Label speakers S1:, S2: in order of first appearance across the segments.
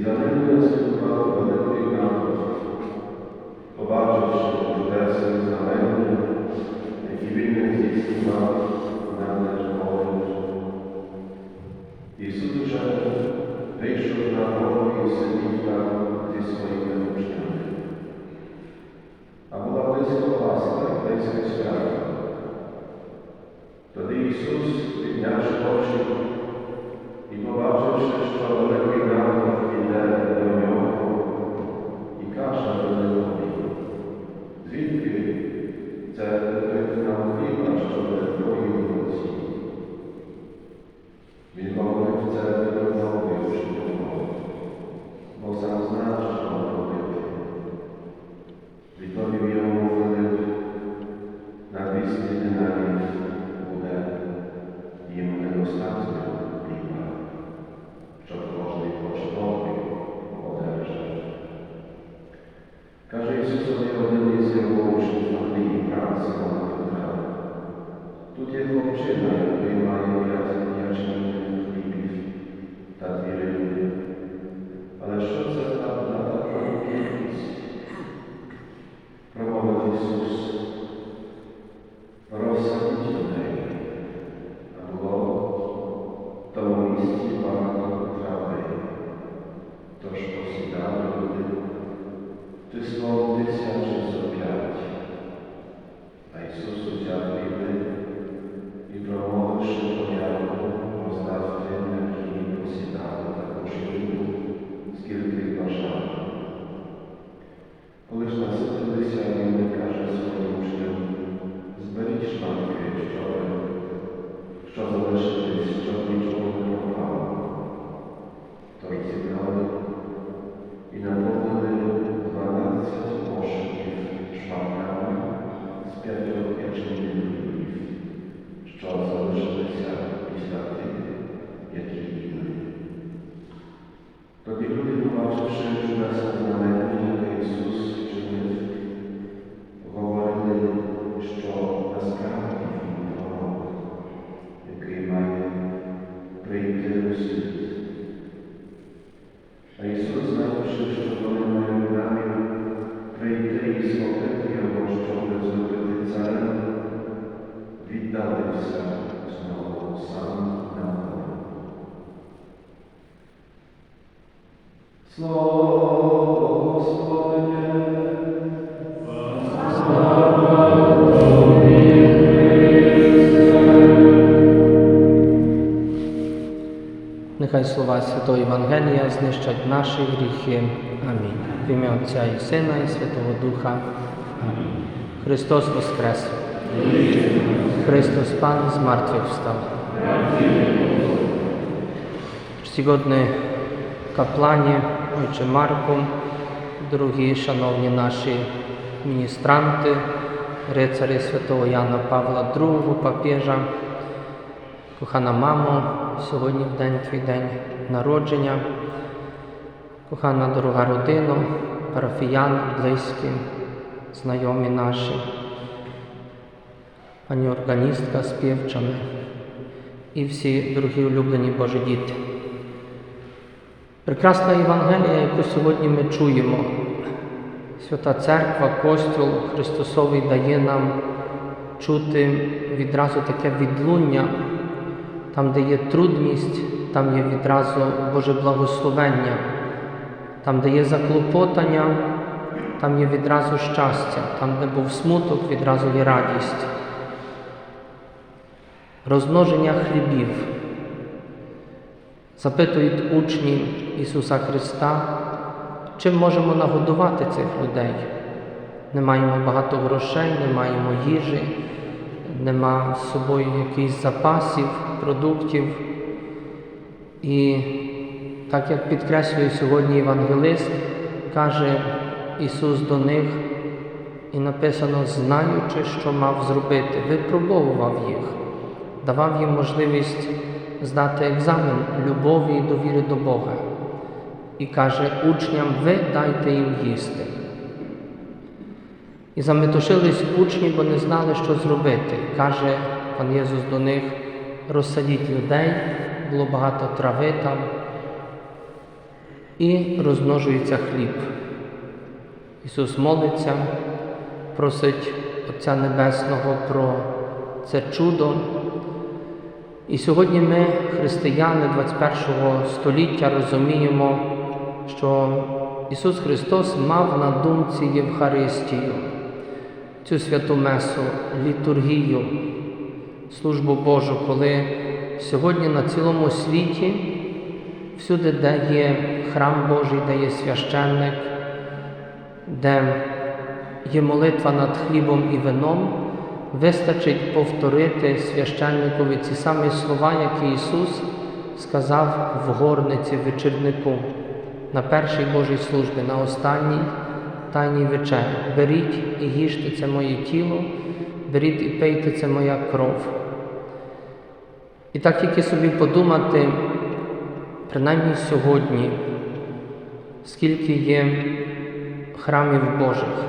S1: I zamianując chyba pewnego wieku na pobaczywszy interesy znajomych, jak i w innych z ich sprawach, należało Jezus wyjrzał na morze i synika gdzie swoimi uczniami. A woda to jest opaska, to jest skarb. Wtedy Jezus dnia przychodził i pobaczywszy szczeronego Він this
S2: Нехай слова Святого Євангелія знищать наші гріхи. Амінь. В ім'я Отця і Сина, і Святого Духа. Амінь. Христос Воскрес! Христос Пан з мертвих встав. Czcigodny kapłanie, ojcze Marku, drogi szanowni nasi ministranty, rycery świętego Jana Pawła II, papieża, Кохана мамо, сьогодні в день твій день народження, кохана дорога родина, парафіяни, близькі, знайомі наші, пані органістка, співчани і всі дорогі улюблені Божі діти. Прекрасна Євангелія, яку сьогодні ми чуємо, Свята Церква, Костюл Христосовий дає нам чути відразу таке відлуння. Там, де є трудність, там є відразу Боже благословення, там, де є заклопотання, там є відразу щастя, там, де був смуток, відразу є радість. Розмноження хлібів. Запитують учні Ісуса Христа, чим можемо нагодувати цих людей. Не маємо багато грошей, не маємо їжі, нема з собою якихось запасів, продуктів. І так як підкреслює сьогодні Євангелист, каже Ісус до них, і написано, знаючи, що мав зробити, випробовував їх, давав їм можливість здати екзамен любові і довіри до Бога. І каже учням, ви дайте їм їсти. І заметушились учні, бо не знали, що зробити. Каже пан Єсус до них, розсадіть людей, було багато трави там, і розмножується хліб. Ісус молиться, просить Отця Небесного про це чудо. І сьогодні ми, християни 21 століття, розуміємо, що Ісус Христос мав на думці Євхаристію. цю святу месу, літургію, службу Божу, коли сьогодні на цілому світі, всюди, де є храм Божий, де є священник, де є молитва над хлібом і вином, вистачить повторити священникові ці самі слова, які Ісус сказав в горниці вечірнику на першій Божій службі, на останній тайній вечері. Беріть і їжте це моє тіло, беріть і пийте це моя кров. І так тільки собі подумати, принаймні сьогодні, скільки є храмів Божих,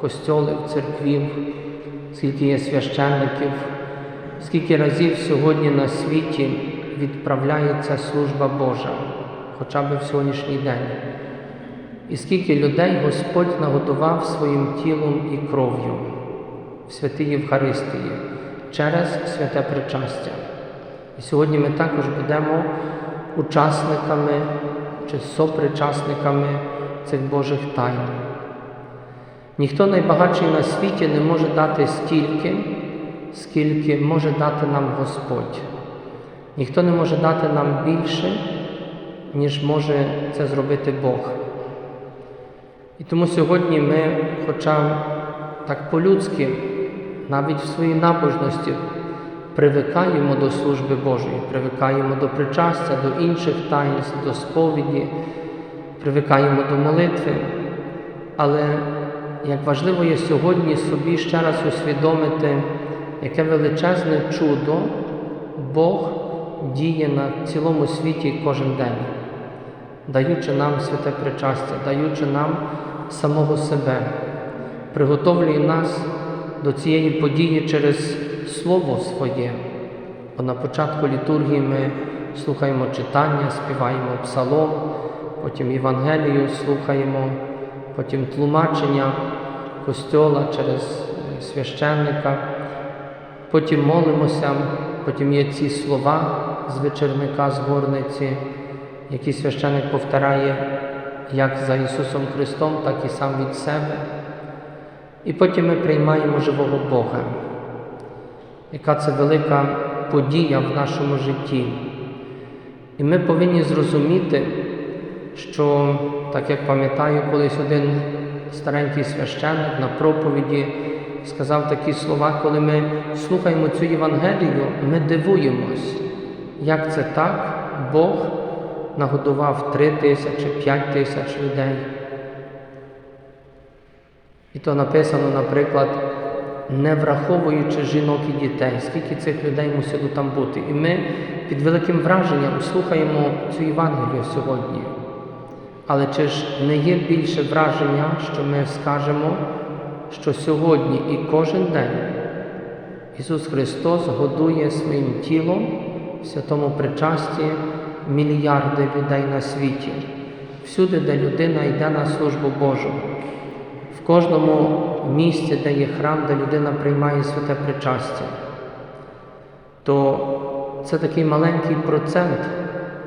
S2: костьолів, церквів, скільки є священників, скільки разів сьогодні на світі відправляється служба Божа, хоча б в сьогоднішній день. І скільки людей Господь нагодував своїм тілом і кров'ю в святій Євхаристії через святе причастя. І сьогодні ми також будемо учасниками чи сопричасниками цих Божих тайн. Ніхто найбагатший на світі не може дати стільки, скільки може дати нам Господь. Ніхто не може дати нам більше, ніж може це зробити Бог. І тому сьогодні ми, хоча так по-людськи, навіть в своїй набожності, привикаємо до служби Божої, привикаємо до причастя, до інших таїнств, до сповіді, привикаємо до молитви. Але як важливо є сьогодні собі ще раз усвідомити, яке величезне чудо Бог діє на цілому світі кожен день, даючи нам святе причастя, даючи нам самого себе, приготовлює нас до цієї події через Слово своє. Бо на початку літургії ми слухаємо читання, співаємо псалом, потім Євангелію слухаємо, потім тлумачення костьола через е, священника, потім молимося, потім є ці слова з вечірника, з горниці, які священник повторяє як за Ісусом Христом, так і сам від себе. І потім ми приймаємо живого Бога. Яка це велика подія в нашому житті. І ми повинні зрозуміти, що, так як пам'ятаю, колись один старенький священник на проповіді сказав такі слова, коли ми слухаємо цю Євангелію, ми дивуємось, як це так Бог нагодував три тисячі, п'ять тисяч людей. І то написано, наприклад, не враховуючи жінок і дітей, скільки цих людей мусило там бути. І ми під великим враженням слухаємо цю Євангелію сьогодні. Але чи ж не є більше враження, що ми скажемо, що сьогодні і кожен день Ісус Христос годує своїм тілом в святому причасті мільярди людей на світі, всюди, де людина йде на службу Божу, в кожному місці, де є храм, де людина приймає святе причастя, то це такий маленький процент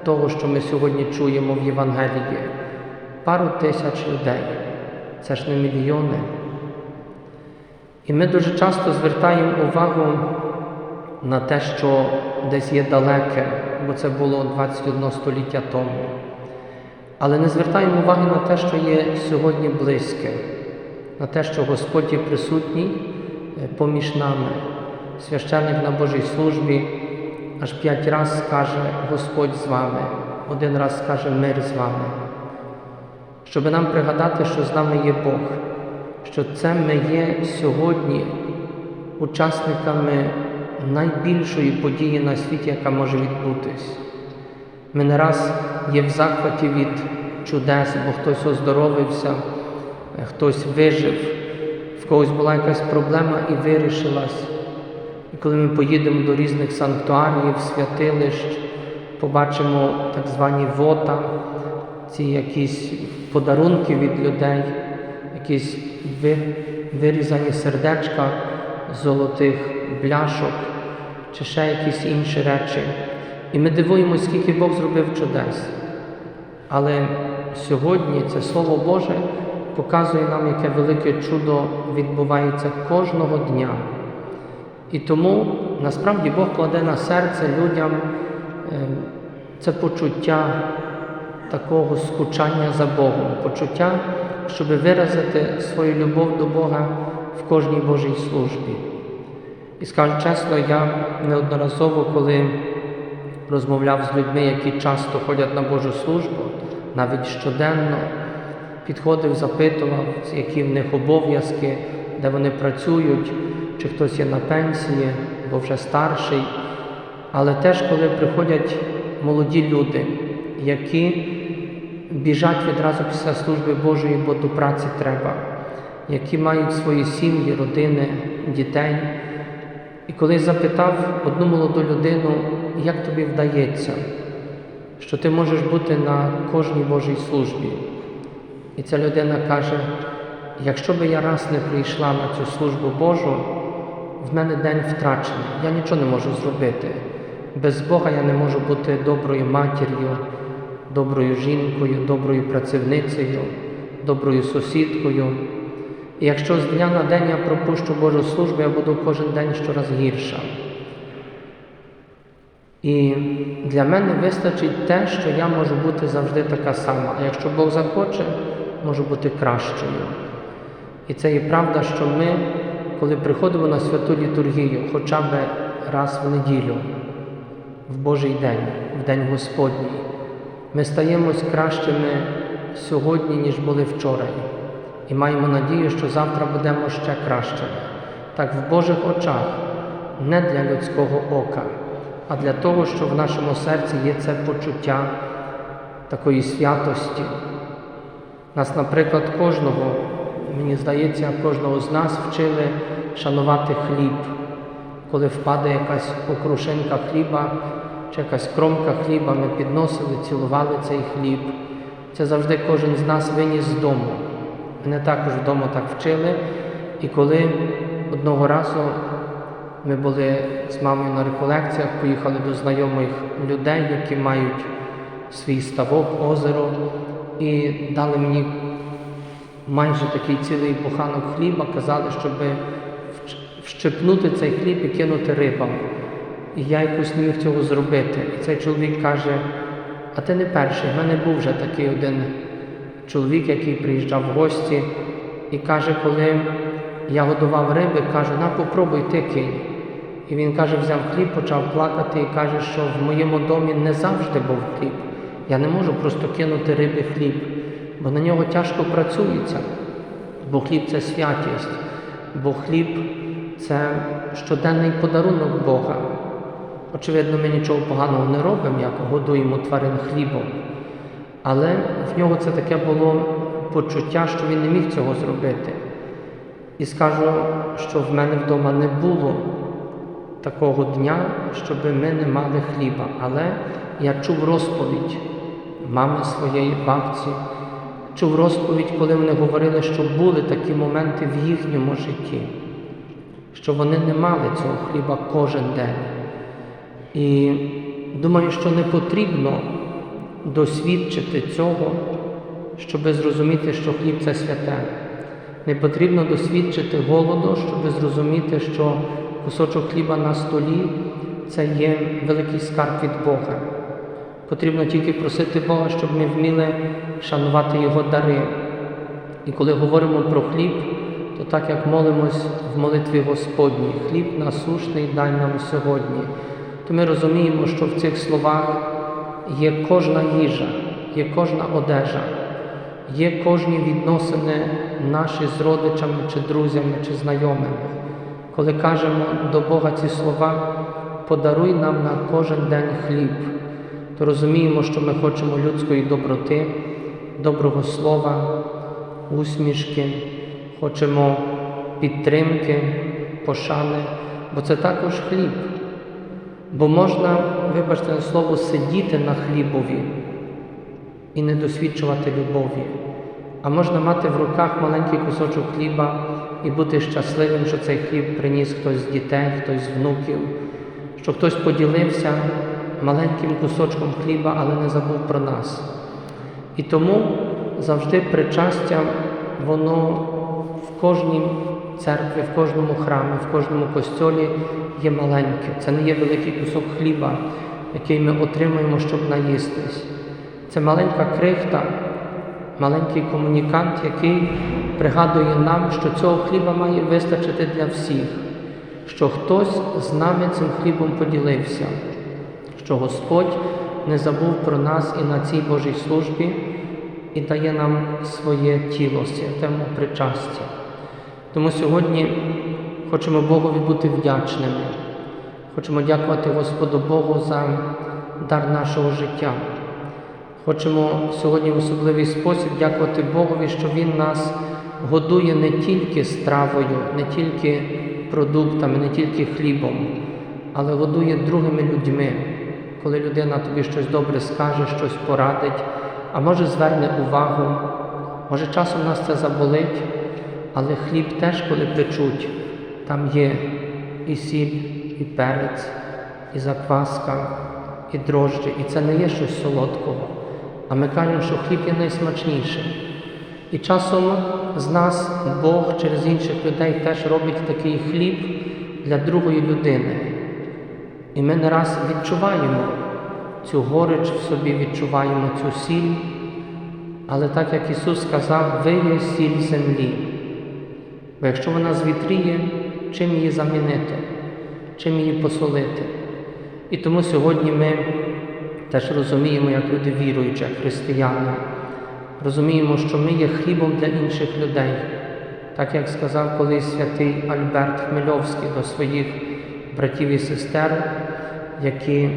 S2: того, що ми сьогодні чуємо в Євангелії. Пару тисяч людей, це ж не мільйони. І ми дуже часто звертаємо увагу на те, що десь є далеке, бо це було 21 століття тому. Але не звертаємо уваги на те, що є сьогодні близьке, на те, що Господь є присутній е, поміж нами. Священник на Божій службі аж п'ять разів скаже Господь з вами, один раз скаже мир з вами. Щоб нам пригадати, що з нами є Бог, що це ми є сьогодні учасниками найбільшої події на світі, яка може відбутись. Ми не раз є в захваті від чудес, бо хтось оздоровився, хтось вижив, в когось була якась проблема і вирішилась. І коли ми поїдемо до різних санктуаріїв, святилищ, побачимо так звані вота, ці якісь подарунки від людей, якісь вирізані сердечка золотих бляшок чи ще якісь інші речі. І ми дивуємося, скільки Бог зробив чудес. Але сьогодні це Слово Боже показує нам, яке велике чудо відбувається кожного дня. І тому насправді Бог кладе на серце людям е, це почуття такого скучання за Богом, почуття, щоб виразити свою любов до Бога в кожній Божій службі. І скажу чесно, я неодноразово, коли розмовляв з людьми, які часто ходять на Божу службу, навіть щоденно, підходив, запитував, які в них обов'язки, де вони працюють, чи хтось є на пенсії, бо вже старший. Але теж, коли приходять молоді люди, які біжать відразу після служби Божої, бо до праці треба, які мають свої сім'ї, родини, дітей. І коли запитав одну молоду людину, як тобі вдається, що ти можеш бути на кожній Божій службі. І ця людина каже: якщо би я раз не прийшла на цю службу Божу, в мене день втрачений, я нічого не можу зробити. Без Бога я не можу бути доброю матір'ю, доброю жінкою, доброю працівницею, доброю сусідкою. І якщо з дня на день я пропущу Божу службу, я буду кожен день щораз гірша. І для мене вистачить те, що я можу бути завжди така сама. А якщо Бог захоче, можу бути кращою. І це є правда, що ми, коли приходимо на святу літургію, хоча б раз в неділю, в Божий день, в День Господній, ми стаємось кращими сьогодні, ніж були вчора. І маємо надію, що завтра будемо ще кращими. Так в Божих очах, не для людського ока, а для того, що в нашому серці є це почуття такої святості. Нас, наприклад, кожного, мені здається, кожного з нас вчили шанувати хліб. Коли впаде якась окрушенька хліба чи якась кромка хліба, ми підносили, цілували цей хліб. Це завжди кожен з нас виніс з дому. Мене також вдома так вчили. І коли одного разу ми були з мамою на реколекціях, поїхали до знайомих людей, які мають свій ставок, озеро, і дали мені майже такий цілий буханок хліба, казали, щоб вщепнути цей хліб і кинути рибам. І я якось не міг цього зробити. І цей чоловік каже: а ти не перший, в мене був вже такий один чоловік, який приїжджав в гості, і каже, коли я годував риби, каже, на попробуй ти кинь. І він каже, взяв хліб, почав плакати і каже, що в моєму домі не завжди був хліб. Я не можу просто кинути риби хліб, бо на нього тяжко працюється. Бо хліб це святість, бо хліб це щоденний подарунок Бога. Очевидно, ми нічого поганого не робимо, як годуємо тварин хлібом. Але в нього це таке було почуття, що він не міг цього зробити. І скажу, що в мене вдома не було такого дня, щоб ми не мали хліба. Але я чув розповідь мами своєї бабці, чув розповідь, коли вони говорили, що були такі моменти в їхньому житті, що вони не мали цього хліба кожен день. І думаю, що не потрібно досвідчити цього, щоб зрозуміти, що хліб це святе. Не потрібно досвідчити голоду, щоб зрозуміти, що кусочок хліба на столі це є великий скарб від Бога. Потрібно тільки просити Бога, щоб ми вміли шанувати Його дари. І коли говоримо про хліб, то так як молимось в молитві Господній, хліб насушний дай нам сьогодні, то ми розуміємо, що в цих словах є кожна їжа, є кожна одежа, є кожні відносини наші з родичами, чи друзями, чи знайомими. Коли кажемо до Бога ці слова, подаруй нам на кожен день хліб, то розуміємо, що ми хочемо людської доброти, доброго слова, усмішки, хочемо підтримки, пошани, бо це також хліб. Бо можна, вибачте на слово, сидіти на хлібові і не досвідчувати любові, а можна мати в руках маленький кусочок хліба і бути щасливим, що цей хліб приніс хтось з дітей, хтось з внуків, що хтось поділився маленьким кусочком хліба, але не забув про нас. І тому завжди причастя воно в кожній церкві, в кожному храмі, в кожному костьолі є маленьке. Це не є великий кусок хліба, який ми отримуємо, щоб наїстись. Це маленька крихта, маленький комунікант, який пригадує нам, що цього хліба має вистачити для всіх, що хтось з нами цим хлібом поділився, що Господь не забув про нас і на цій Божій службі і дає нам своє тіло, святому причастя. Тому сьогодні хочемо Богові бути вдячними. Хочемо дякувати Господу Богу за дар нашого життя. Хочемо сьогодні в особливий спосіб дякувати Богові, що Він нас годує не тільки стравою, не тільки продуктами, не тільки хлібом, але годує другими людьми, коли людина тобі щось добре скаже, щось порадить, а може зверне увагу, може часом нас це заболить, але хліб теж, коли печуть, там є і сіль, і перець, і закваска, і дрожджі, і це не є щось солодкого. А ми кажемо, що хліб є найсмачніший. І часом з нас Бог через інших людей теж робить такий хліб для другої людини. І ми не раз відчуваємо цю горич в собі, відчуваємо цю сіль. Але так як Ісус сказав, ви є сіль землі. Бо якщо вона звітріє, чим її замінити, чим її посолити. І тому сьогодні ми теж розуміємо, як люди віруючі, християни, розуміємо, що ми є хлібом для інших людей, так як сказав колись святий Альберт Хмельовський до своїх братів і сестер, які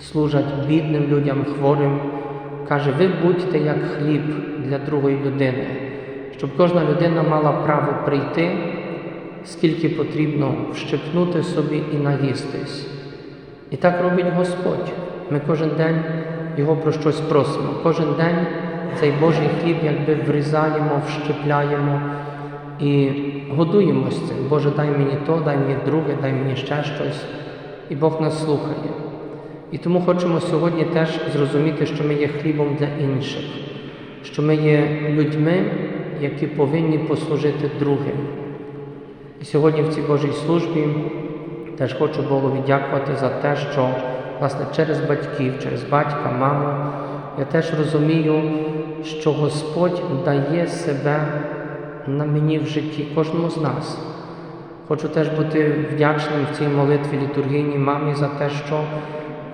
S2: служать бідним людям, хворим, каже, ви будьте як хліб для другої людини, щоб кожна людина мала право прийти, скільки потрібно вщипнути собі і наїстись. І так робить Господь. Ми кожен день Його про щось просимо. Кожен день цей Божий хліб якби врізаємо, вщепляємо і годуємося цим. Боже, дай мені то, дай мені друге, дай мені ще щось. І Бог нас слухає. І тому хочемо сьогодні теж зрозуміти, що ми є хлібом для інших, що ми є людьми, які повинні послужити другим. І сьогодні в цій Божій службі теж хочу Богові дякувати за те, що власне через батьків, через батька, маму, я теж розумію, що Господь дає себе на мені в житті, кожному з нас. Хочу теж бути вдячним в цій молитві літургійній мамі за те, що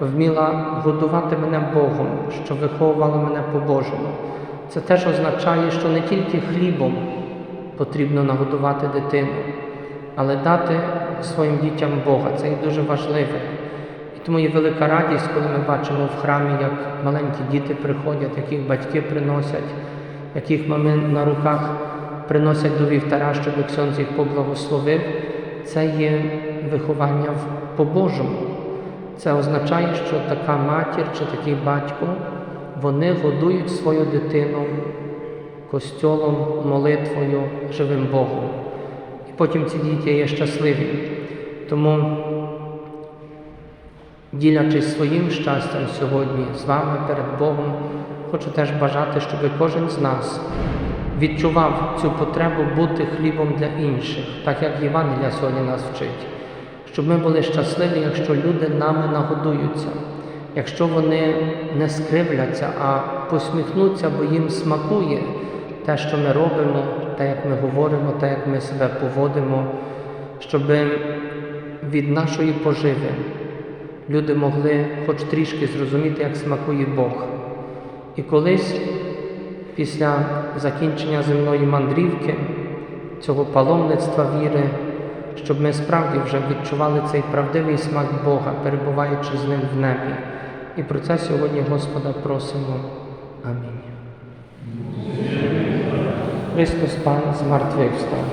S2: вміла годувати мене Богом, що виховувала мене по-божому. Це теж означає, що не тільки хлібом потрібно нагодувати дитину, але дати своїм дітям Бога. Це є дуже важливе. І тому є велика радість, коли ми бачимо в храмі, як маленькі діти приходять, яких батьки приносять, яких мами на руках приносять до вівтара, щоб Ксьонз їх поблагословив. Це є виховання по-божому. Це означає, що така матір чи такий батько вони годують свою дитину костьолом, молитвою, живим Богом. І потім ці діти є щасливі. Тому, ділячись своїм щастям сьогодні з вами перед Богом, хочу теж бажати, щоб кожен з нас відчував цю потребу бути хлібом для інших, так як Євангелія сьогодні нас вчить. Щоб ми були щасливі, якщо люди нами нагодуються, якщо вони не скривляться, а посміхнуться, бо їм смакує те, що ми робимо, те, як ми говоримо, те, як ми себе поводимо, щоб від нашої поживи люди могли хоч трішки зрозуміти, як смакує Бог. І колись, після закінчення земної мандрівки, цього паломництва віри, щоб ми справді вже відчували цей правдивий смак Бога, перебуваючи з ним в небі. І про це сьогодні Господа просимо. Амінь. Христос Пан з мертвих встав.